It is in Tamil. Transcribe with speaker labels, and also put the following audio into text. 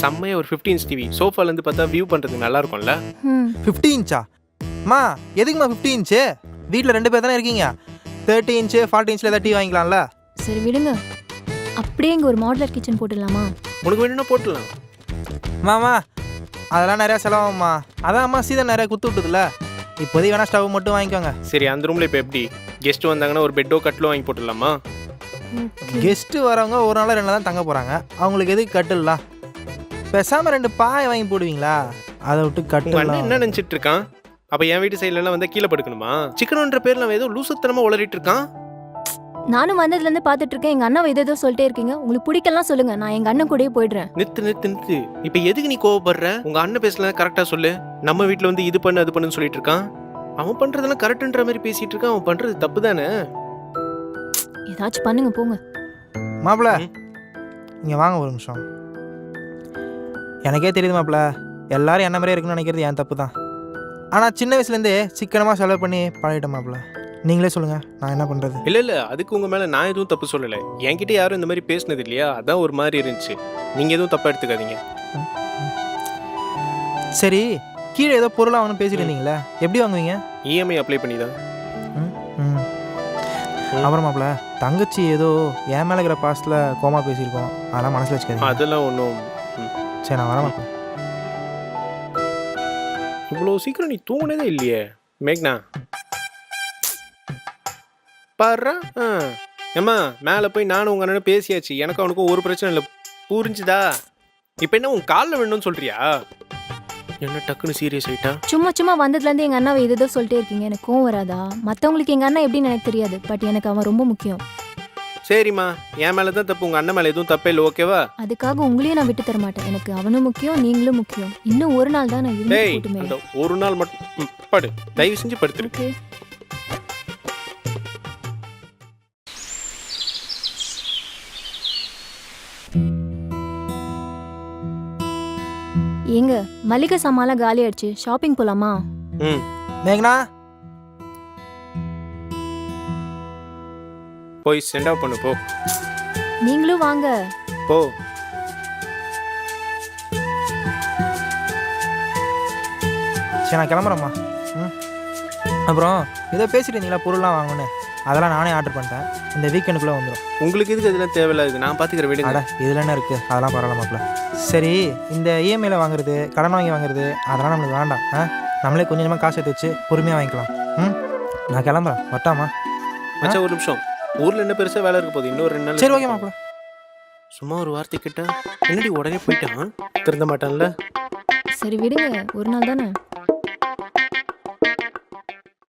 Speaker 1: செம்மையா ஒரு 15 இன்ச் டிவி சோஃபால இருந்து பார்த்தா வியூ பண்றதுக்கு நல்லா இருக்கும்ல?
Speaker 2: ம்.
Speaker 3: ஃபிஃப்டி இன்ச்சா அம்மா எதுக்குமா ஃபிஃப்டி இன்ச்சு வீட்டில் ரெண்டு பேர் தானே இருக்கீங்க. தேர்ட்டி இன்ச்சு ஃபார்ட்டி இன்ச்சில் ஏதாவது டீ வாங்கிக்கலாம்ல?
Speaker 2: சரி விடுங்க. அப்படியே இங்கே ஒரு மாடலர் கிச்சன் போட்டுடலாமா?
Speaker 1: உனக்கு வேணும்னா போட்டுடலாம்.
Speaker 3: மாமா அதெல்லாம் நிறையா செலவாகும்மா. அதான் அம்மா சீதன் நிறையா குத்து விட்டுதுல இப்போதைக்கு வேணா ஸ்டவ் மட்டும் வாங்கிக்கோங்க.
Speaker 1: சரி அந்த ரூம்ல இப்போ எப்படி? கெஸ்ட் வந்தாங்கன்னா ஒரு பெட்டோ கட்டிலோ வாங்கி போட்டுடலாமா?
Speaker 3: கெஸ்ட்டு வரவங்க ஒரு நாள் ரெண்டு நாள் தான் தங்க போகிறாங்க அவங்களுக்கு எதுக்கு கட்டிடலாம் பேசாமல் ரெண்டு பாய் வாங்கி போடுவீங்களா? அதை விட்டு
Speaker 1: உங்க அண்ணன் என்ன நினைச்சிட்டு இருக்கான் அப்ப என் வீட்டு சைடுல எல்லாம் வந்து கீழே படுக்கணுமா? சிக்கனன்ற பேர்ல அவன் ஏதோ லூசுத்தனமா உளறிட்டு இருக்கான்
Speaker 2: நானும் வந்ததுலேருந்து பார்த்துட்டு இருக்கேன் எங்கள் அண்ணா ஏதோ சொல்லிட்டே இருக்கீங்க. உங்களுக்கு பிடிக்கலாம் சொல்லுங்க. நான் எங்கள் அண்ணன் கூடயே போயிடுறேன்.
Speaker 1: நிறுத்து நிறுத்து நிறுத்து இப்ப எதுக்கு நீ கோவப்படுற? உங்க அண்ணன் பேசல கரெக்டா சொல்லு. நம்ம வீட்ல வந்து இது பண்ணு அது பண்ணுன்னு சொல்லிட்டு இருக்கான் அவன் பண்றதெல்லாம் கரெக்ட்ன்ற மாதிரி பேசிட்டு இருக்கான் அவன் பண்றது தப்பு தானே?
Speaker 2: ஏதாச்சும் பண்ணுங்க போங்க.
Speaker 3: மாப்பிள
Speaker 1: ம்.
Speaker 3: இங்கே வாங்க ஒரு நிமிஷம். எனக்கே தெரியுது மாப்பிள. எல்லாரும் என்ன மாதிரியே இருக்குன்னு நினைக்கிறது என் தப்பு தான். ஆனால் சின்ன வயசுலேருந்தே சிக்கனமாக செலவு பண்ணி பழகிட்டேன் மாப்பிள. நீங்களே சொல்லுங்கள் நான் என்ன பண்ணுறது
Speaker 1: இல்ல இல்ல அதுக்கு உங்க மேல நான் எதுவும் தப்பு சொல்லல. என்கிட்ட யாரும் இந்த மாதிரி பேசுனது இல்லையா? அதான் ஒரு மாதிரி இருந்துச்சு. நீங்க எதுவும் தப்பா எடுத்துக்காதீங்க.
Speaker 3: சரி கீழே ஏதோ பொருளாக வாங்கணும் பேசிட்டு இருந்தீங்களே எப்படி வாங்குவீங்க?
Speaker 1: இஎம்ஐ அப்ளை பண்ணி தான்.
Speaker 3: அப்புறம் மாப்பிள தங்கச்சி ஏதோ என் மேலே இருக்கிற பாசத்தில் கோமா பேசியிருக்கோம். அதெல்லாம் மனசில் வச்சுக்காதீங்க.
Speaker 1: அதெல்லாம் ஒன்றும்
Speaker 3: சரி நான் வரேன்
Speaker 1: இவ்வளோ சீக்கிரம் நீ தூங்கினதே இல்லையே மேக்னா? பாரு ஏம்மா மேலே போய் நானும் உங்க அண்ணனும் பேசியாச்சு. எனக்கும் அவனுக்கும் ஒரு பிரச்சனை இல்லை. புரிஞ்சுதா? இப்போ என்ன உன் காலில் வேணும்னு சொல்றியா? என்ன டக்குன்னு சீரியஸ் ஆயிட்டா?
Speaker 2: சும்மா சும்மா வந்ததுலேருந்து எங்கள் அண்ணாவை ஏதோ சொல்லிட்டே இருக்கீங்க. எனக்கு கோவம் வராதா? மற்றவங்களுக்கு எங்கள் அண்ணன் எப்படின்னு எனக்கு தெரியாது. பட் எனக்கு அவன் ரொம்ப முக்கியம்.
Speaker 1: சரிம்மா என் மேலே தான் தப்பு உங்கள் அண்ணன் மேலே எதுவும் தப்பே இல்லை ஓகேவா?
Speaker 2: அதுக்காக உங்களையும் நான் விட்டு தர மாட்டேன். எனக்கு அவனும் முக்கியம் நீங்களும் முக்கியம். இன்னும் ஒரு நாள் தான் நான் இருந்து
Speaker 1: டேய்
Speaker 2: போட்டுமே
Speaker 1: அந்த ஒரு நாள் மட்டும் ம், படு. தயவு செஞ்சு படுத்துரு.
Speaker 2: ஓகே. ஏங்க மளிகை சாமான்லாம் காலி ஆயிடுச்சு ஷாப்பிங் போலாமா?
Speaker 1: ம்.
Speaker 3: மேக்னா?
Speaker 1: போய் சென்ட் ஆஃப் பண்ணு போ.
Speaker 2: நீங்களும் வாங்க.
Speaker 1: போ.
Speaker 3: சரி நான் கிளம்புறேம்மா. ம்? அப்புறம் ஏதோ பேசிட்டு இருந்தீங்களா பொருள்லாம் வாங்கணுன்னு அதெல்லாம் நானே ஆர்டர் பண்ணிட்டேன். இந்த வீக்கெண்டுக்குள்ளே வந்துடும்
Speaker 1: உங்களுக்கு எதுக்கு அதெல்லாம் தேவையில்லாது நான் பார்த்துக்கிற விடுங்க
Speaker 3: அட இதில் என்ன இருக்குது அதெல்லாம் பரவாயில்ல மாப்பிள சரி இந்த E இஎம்ஐயில் வாங்குறது கடன் வாங்கி வாங்குறது அதெல்லாம் நம்மளுக்கு வேண்டாம். ஆ? நம்மளே கொஞ்சம் கொஞ்சமாக காசு எடுத்து வச்சு பொறுமையாக வாங்கிக்கலாம். ம்? நான் கிளம்புறேன். வட்டாமா
Speaker 1: மச்சான் ஒரு நிமிஷம். ஊர்ல என்ன பெருசா வேலை இருக்க போகுது? இன்னொரு ரெண்டு நாள்
Speaker 3: சரி ஓகே மாப்பிள
Speaker 1: சும்மா ஒரு வார்த்தை கேட்டா என்னடி உடனே போயிட்டான்? திருந்த மாட்டான்ல?
Speaker 2: சரி விடுங்க. ஒரு நாள் தானே?